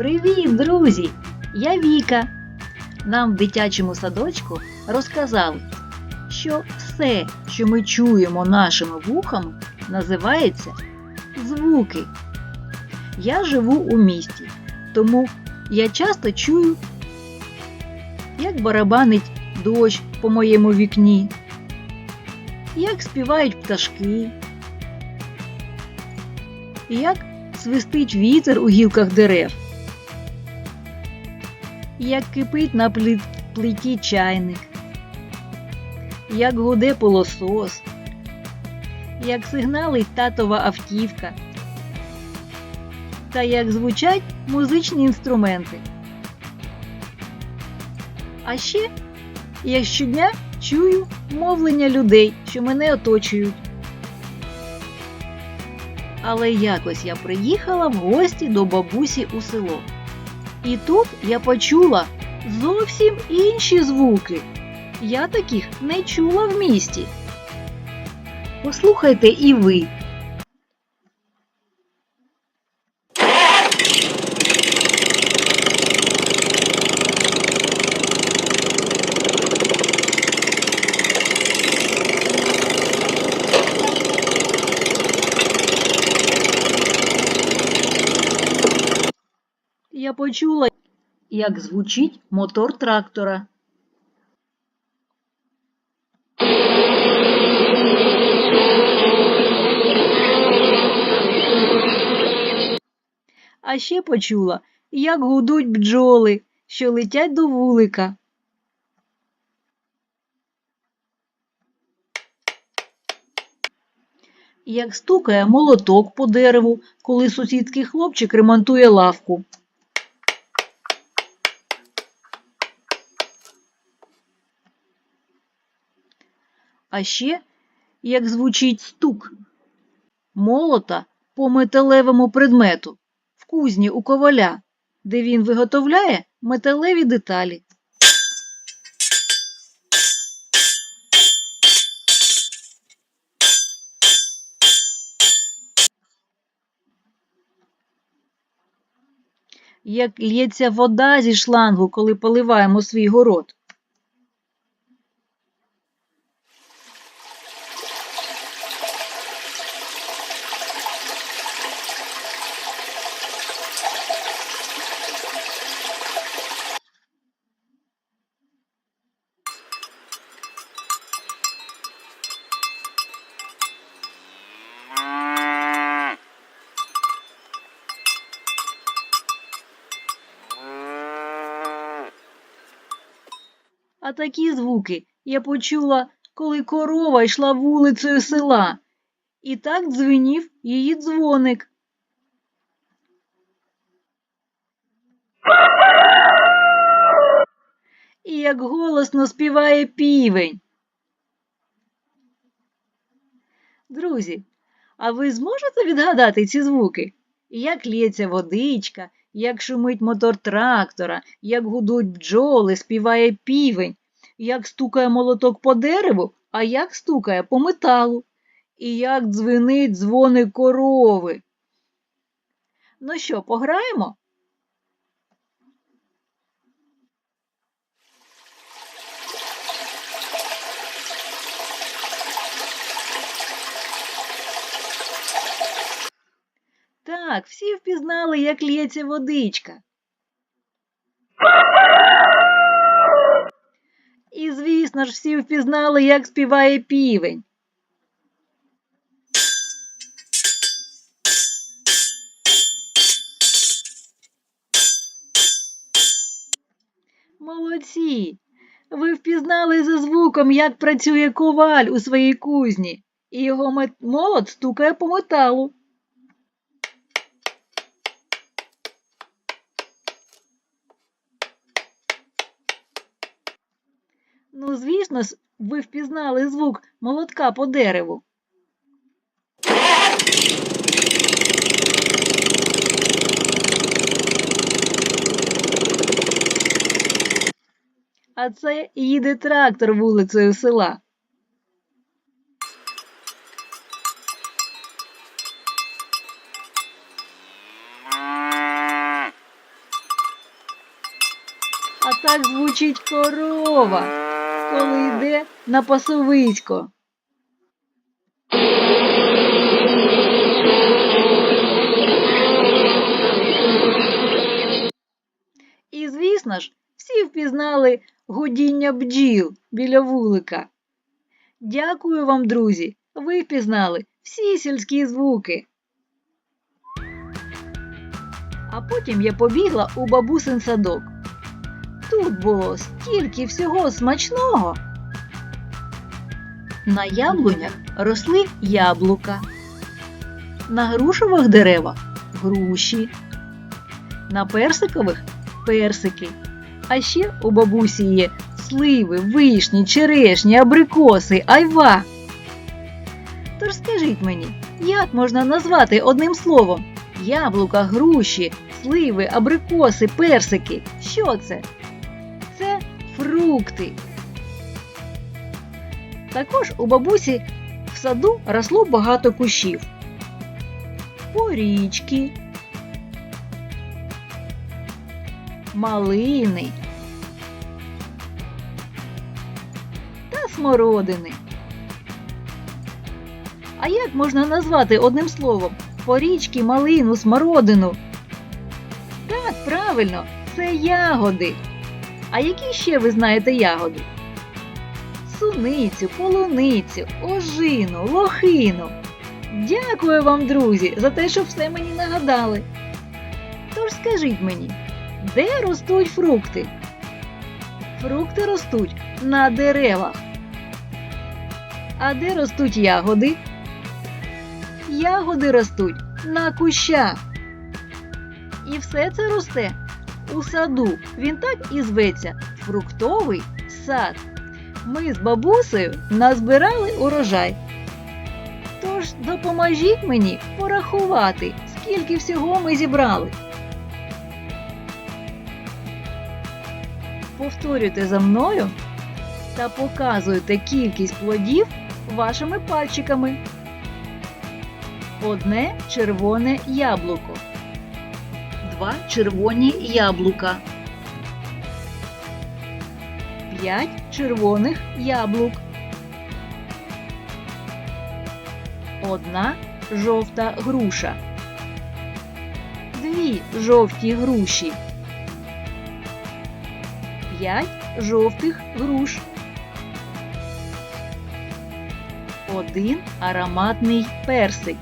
Привіт, друзі! Я Віка. Нам в дитячому садочку розказали, що все, що ми чуємо нашими вухами, називається звуки. Я живу у місті, тому я часто чую, як барабанить дощ по моєму вікні, як співають пташки, як свистить вітер у гілках дерев, як кипить на плиті чайник, як гуде пилосос, як сигналить татова автівка, та як звучать музичні інструменти. А ще я щодня чую мовлення людей, що мене оточують. Але якось я приїхала в гості до бабусі у село. І тут я почула зовсім інші звуки. Я таких не чула в місті. Послухайте і ви. Я почула, як звучить мотор трактора. А ще почула, як гудуть бджоли, що летять до вулика. Як стукає молоток по дереву, коли сусідський хлопчик ремонтує лавку. А ще як звучить стук молота по металевому предмету в кузні у коваля, де він виготовляє металеві деталі. Як лється вода зі шлангу, коли поливаємо свій город. А такі звуки я почула, коли корова йшла вулицею села, і так дзвенів її дзвоник. І як голосно співає півень. Друзі, а ви зможете відгадати ці звуки? Як лється водичка, як шумить мотор трактора, як гудуть бджоли, співає півень, як стукає молоток по дереву, а як стукає по металу, і як дзвенить дзвони корови. Ну що, пограємо? Так, всі впізнали, як лється водичка. І, звісно ж, всі впізнали, як співає півень. Молодці! Ви впізнали за звуком, як працює коваль у своїй кузні, і його молот стукає по металу. Ну, звісно ж, ви впізнали звук молотка по дереву. А це їде трактор вулицею села. А Так звучить корова, коли йде на пасовисько. І, звісно ж, всі впізнали гудіння бджіл біля вулика. Дякую вам, друзі! Ви впізнали всі сільські звуки. А потім я побігла у бабусин садок. Тут було стільки всього смачного. На яблунях росли яблука, на грушових деревах груші, на персикових персики. А ще у бабусі є сливи, вишні, черешні, абрикоси, айва. Тож скажіть мені, як можна назвати одним словом яблука, груші, сливи, абрикоси, персики? Що це? Фрукти. Також у бабусі в саду росло багато кущів. Порічки, малини та смородини. А як можна назвати одним словом порічки, малину, смородину? Так, правильно, це ягоди. А які ще ви знаєте ягоди? Суницю, полуницю, ожину, лохину. Дякую вам, друзі, за те, що все мені нагадали. Тож скажіть мені, де ростуть фрукти? Фрукти ростуть на деревах. А де ростуть ягоди? Ягоди ростуть на кущах. І все це росте у саду. Він так і зветься фруктовий сад. Ми з бабусею назбирали урожай. Тож допоможіть мені порахувати, скільки всього ми зібрали. Повторюйте за мною та показуйте кількість плодів вашими пальчиками. Одне червоне яблуко. Два червоні яблука. П'ять червоних яблук. Одна жовта груша. Дві жовті груші. П'ять жовтих груш. Один ароматний персик.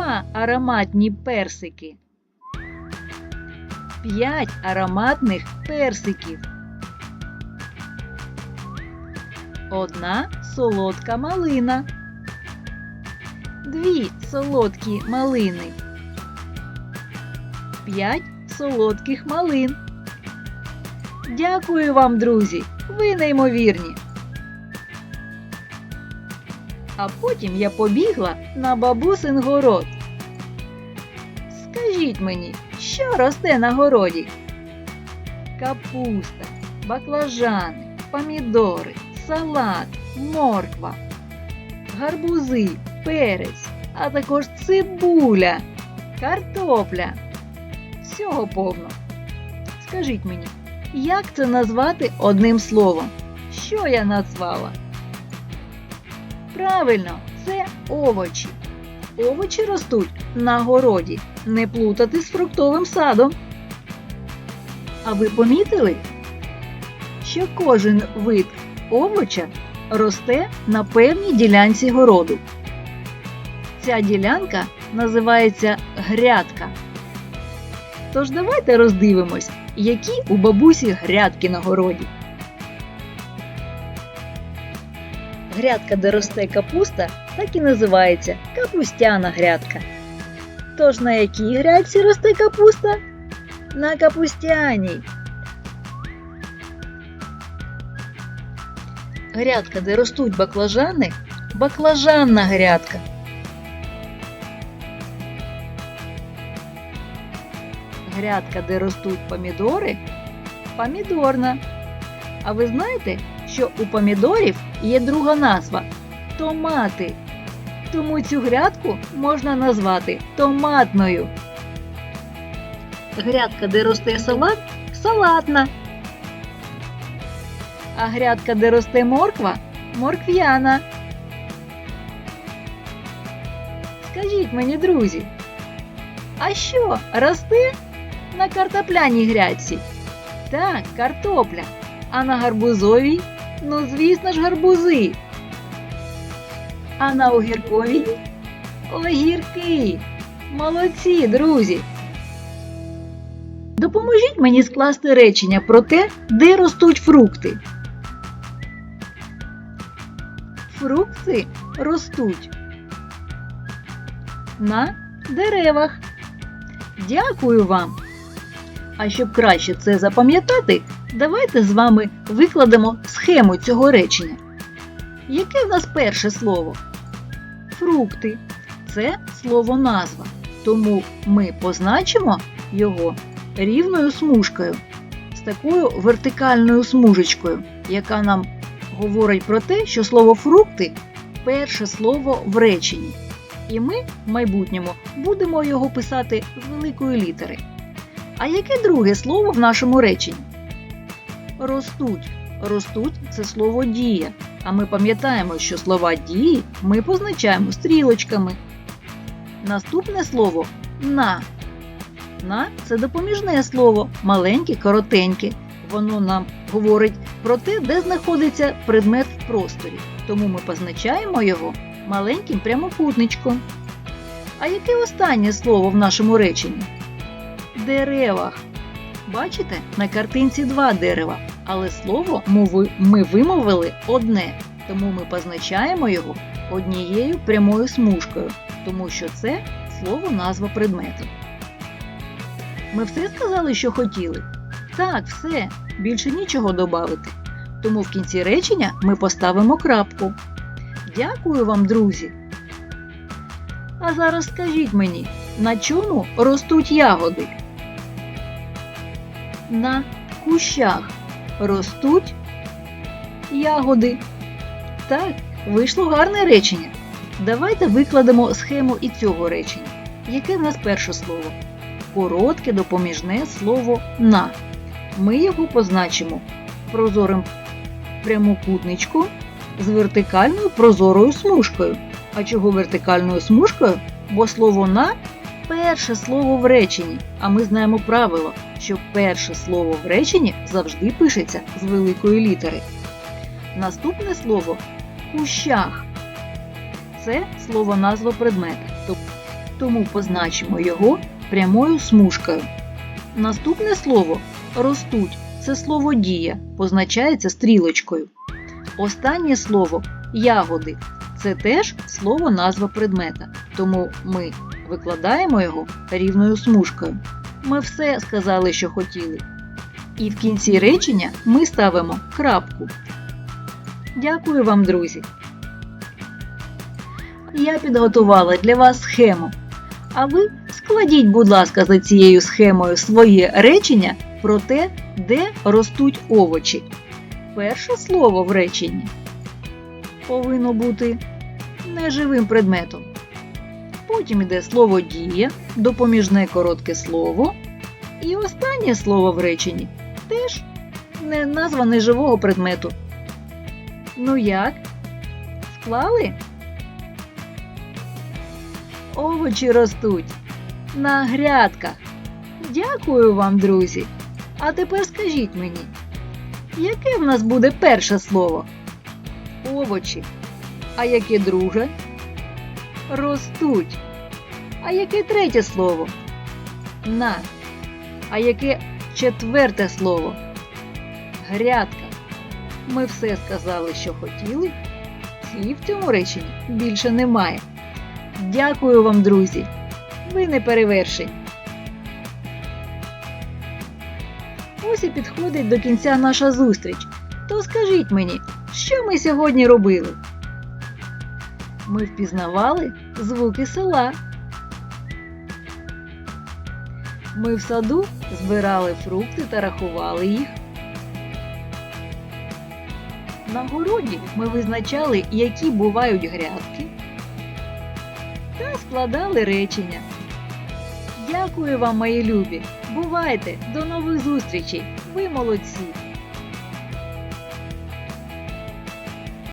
Два ароматні персики. П'ять ароматних персиків. Одна солодка малина. Дві солодкі малини. П'ять солодких малин. Дякую вам, друзі! Ви неймовірні. А потім я побігла на бабусин город. Скажіть мені, що росте на городі? Капуста, баклажани, помідори, салат, морква, гарбузи, перець, а також цибуля, картопля. Всього повно. Скажіть мені, як це назвати одним словом? Що я назвала? Правильно, це овочі. Овочі ростуть на городі. Не плутати з фруктовим садом. А ви помітили, що кожен вид овоча росте на певній ділянці городу. Ця ділянка називається грядка. Тож давайте роздивимось, які у бабусі грядки на городі. Грядка, де росте капуста, так і називається капустяна грядка. Тож на якій грядці росте капуста? На капустяній. Грядка, де ростуть баклажани, баклажанна грядка. Грядка, де ростуть помідори, помідорна. А ви знаєте, що у помідорів є друга назва томати. Тому цю грядку можна назвати томатною. Грядка, де росте салат, салатна. А грядка, де росте морква, моркв'яна. Скажіть мені, друзі, а що росте на картопляній грядці? Так, картопля. А на гарбузовій? Ну, звісно ж, гарбузи. А на огірковій? Огірки. Молодці, друзі. Допоможіть мені скласти речення про те, де ростуть фрукти. Фрукти ростуть на деревах. Дякую вам. А щоб краще це запам'ятати, давайте з вами викладемо схему цього речення. Яке в нас перше слово? Фрукти. Це слово назва. Тому ми позначимо його рівною смужкою з такою вертикальною смужечкою, яка нам говорить про те, що слово фрукти перше слово в реченні. І ми в майбутньому будемо його писати з великої літери. А яке друге слово в нашому реченні? Ростуть. Ростуть це слово дія. А ми пам'ятаємо, що слова дії ми позначаємо стрілочками. Наступне слово на. На це допоміжне слово, маленьке, коротеньке. Воно нам говорить про те, де знаходиться предмет в просторі. Тому ми позначаємо його маленьким прямокутничком. А яке останнє слово в нашому реченні? Деревах. Бачите, на картинці два дерева, але слово ми вимовили одне, тому ми позначаємо його однією прямою смужкою, тому що це слово назва предмету. Ми все сказали, що хотіли? Так, все, більше нічого додати. Тому в кінці речення ми поставимо крапку. Дякую вам, друзі! А зараз скажіть мені, на чому ростуть ягоди? На кущах ростуть ягоди. Так, вийшло гарне речення. Давайте викладемо схему і цього речення. Яке в нас перше слово? Коротке допоміжне слово на. Ми його позначимо прозорим прямокутничком з вертикальною прозорою смужкою. А чого вертикальною смужкою? Бо слово на перше слово в реченні. А ми знаємо правило, що перше слово в реченні завжди пишеться з великої літери. Наступне слово кущах. Це слово назва предмета. Тому позначимо його прямою смужкою. Наступне слово ростуть. Це слово дія, позначається стрілочкою. Останнє слово ягоди. Це теж слово назва предмета, тому ми викладаємо його рівною смужкою. Ми все сказали, що хотіли. І в кінці речення ми ставимо крапку. Дякую вам, друзі! Я підготувала для вас схему. А ви складіть, будь ласка, за цією схемою своє речення про те, де ростуть овочі. Перше слово в реченні повинно бути неживим предметом. Потім йде слово дія, допоміжне коротке слово. І останнє слово в реченні теж не назва неживого предмету. Ну як? Склали? Овочі ростуть на грядках. Дякую вам, друзі. А тепер скажіть мені, яке в нас буде перше слово? Овочі. А яке друге? Ростуть. А яке третє слово? На. А яке четверте слово? Грядка. Ми все сказали, що хотіли. Слів в цьому реченні більше немає. Дякую вам, друзі! Ви не перевершені. Ось і підходить до кінця наша зустріч. То скажіть мені, що ми сьогодні робили? Ми впізнавали звуки села. Ми в саду збирали фрукти та рахували їх. На городі ми визначали, які бувають грядки та складали речення. Дякую вам, мої любі. Бувайте, до нових зустрічей. Ви молодці.